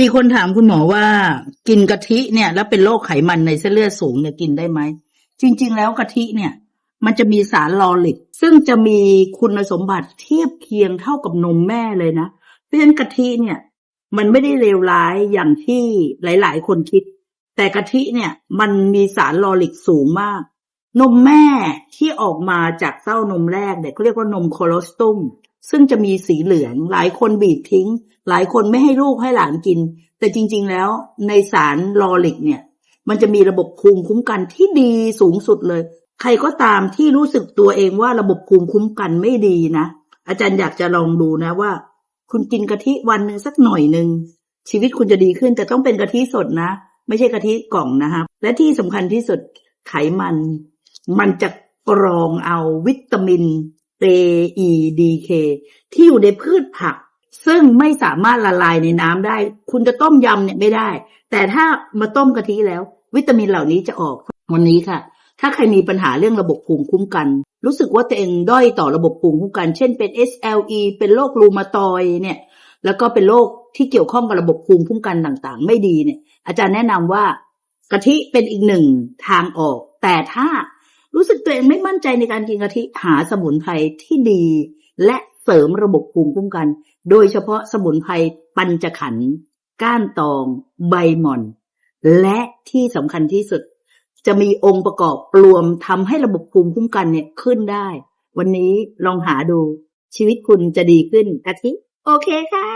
มีคนถามคุณหมอว่า กินกะทิเนี่ย แล้วเป็นโรคไขมันในเส้นเลือดสูงเนี่ยกินได้ไหม จริง ๆ แล้วกะทิเนี่ย มันจะมีสารลอริก ซึ่งจะมีคุณสมบัติเทียบเคียงเท่ากับนมแม่เลยนะ เพราะฉะนั้นกะทิเนี่ย มันไม่ได้เลวร้ายอย่างที่หลาย ๆ คนคิด แต่กะทิเนี่ย มันมีสารลอริกสูงมาก นมแม่ที่ออกมาจากเต้านมแรกเนี่ยเขาเรียกว่านมโคโลสตุม ซึ่งจะมีสีเหลือง หลายคนบีบทิ้ง หลายคนไม่ให้ลูกให้หลานกิน แต่จริง ๆ แล้วในสารลอริกเนี่ย มันจะมีระบบภูมิคุ้มกันที่ดีสูงสุดเลย ใครก็ตามที่รู้สึกตัวเองว่าระบบภูมิคุ้มกันไม่ดีนะ อาจารย์อยากจะลองดูนะว่า คุณกินกะทิวันหนึ่งสักหน่อยหนึ่งชีวิตคุณจะดีขึ้นแต่ต้องเป็นกะทิสดนะ ไม่ใช่กะทิกล่องนะครับและที่สำคัญที่สุดไขมัน มันจะกรองเอาวิตามิน A E D K ที่อยู่ในพืชผัก ซึ่งไม่สามารถละลายในน้ำได้ คุณจะต้มยำเนี่ยไม่ได้ แต่ถ้ามาต้มกะทิแล้ว วิตามินเหล่านี้จะออกวันนี้ค่ะ ถ้าใครมีปัญหาเรื่องระบบภูมิคุ้มกัน รู้สึกว่าตัวเองด้อยต่อระบบภูมิคุ้มกัน เช่นเป็น SLE เป็นโรครูมาตอยเนี่ย แล้วก็เป็นโรคที่เกี่ยวข้องกับระบบภูมิคุ้มกันต่างๆ ไม่ดีเนี่ย อาจารย์แนะนำว่ากะทิเป็นอีกหนึ่งทางออก แต่ถ้า รู้สึกตัวเองไม่มั่นใจในการกินกะทิหาสมุนไพรที่ดี และเสริมระบบภูมิคุ้มกัน โดยเฉพาะสมุนไพรปัญจขันธ์ก้านตอง ใบหม่อน และที่สำคัญที่สุด จะมีองค์ประกอบรวมทำให้ระบบภูมิคุ้มกันเนี่ยขึ้นได้ วันนี้ลองหาดูชีวิตคุณจะดีขึ้นกะทิ โอเคค่ะ